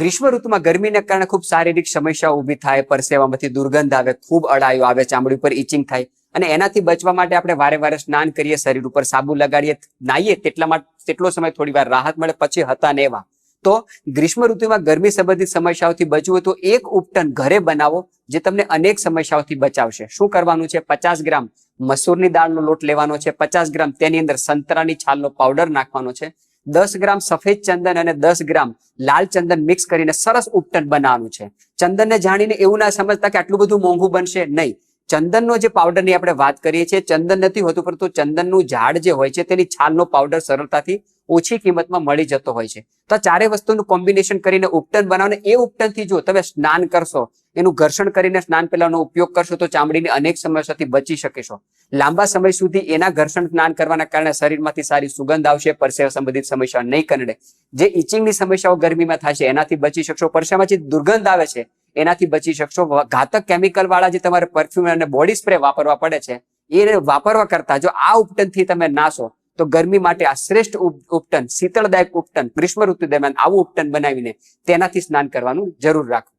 ગ્રીષ્મ ઋતુમાં ગરમીને કારણે ખૂબ શારીરિક સમસ્યાઓ ઊભી થાય, પરસેવામાંથી દુર્ગંધ આવે, ખૂબ અડાયો આવે, ચામડી ઉપર ઇચિંગ થાય અને એનાથી બચવા માટે આપણે વારે વારે સ્નાન કરીએ, શરીર ઉપર સાબુ લગાડીએ, નાહીએ તેટલા માટે તેટલો સમય થોડી વાર રાહત મળે, પછી હતા ને એવા. તો ગ્રીષ્મ ઋતુમાં ગરમી સંબંધિત સમસ્યાઓથી બચવું તો એક ઉપટન ઘરે બનાવો જે તમને અનેક સમસ્યાઓથી બચાવશે. શું કરવાનું છે? પચાસ ગ્રામ મસૂરની દાળનો લોટ લેવાનો છે, પચાસ ગ્રામ તેની અંદર સંતરાની છાલનો પાવડર નાખવાનો છે દસ ગ્રામ સફેદ ચંદન અને દસ ગ્રામ લાલ ચંદન મિક્સ કરીને સરસ ઉપટન બનાવવાનું છે. ચંદનને જાણીને એવું ના સમજતા કે આટલું બધું મોંઘું બનશે નહીં. ચંદનનો જે પાવડરની આપણે વાત કરીએ છીએ, ચંદન નથી હોતું, પરંતુ ચંદનનું ઝાડ જે હોય છે, તેની છાલનો પાવડર સરળતાથી ઓછી કિંમતમાં મળી જતો હોય છે. તો ચારે વસ્તુનું કોમ્બિનેશન કરીને ઉપટન બનાવને, એ ઉપટનથી જો તમે સ્નાન કરશો, એનું ઘર્ષણ કરીને સ્નાન પહેલાનો ઉપયોગ કરશો, તો ચામડીની અનેક સમસ્યાથી બચી શકશો લાંબા સમય સુધી એના ઘર્ષણ સ્નાન કરવાના કારણે શરીરમાંથી સારી સુગંધ આવશે, પરસેવા સંબંધિત સમસ્યા નહીં કરડે જે ઇચિંગની સમસ્યાઓ ગરમીમાં થશે એનાથી બચી શકશો. પરસેવામાંથી દુર્ગંધ આવે છે એનાથી બચી શકશો. ઘાતક કેમિકલ વાળા જે તમારે પરફ્યુમ અને બોડી સ્પ્રે વાપરવા પડે છે એ વાપરવા કરતા જો આ ઉપટનથી તમે નાશો, તો ગરમી માટે આ શ્રેષ્ઠ ઉપ- ઉપટન, શીતળદાયક ઉપટન, ગ્રીષ્મ ઋતુ દરમિયાન આવું ઉપટન બનાવીને તેનાથી સ્નાન કરવાનું જરૂર રાખવું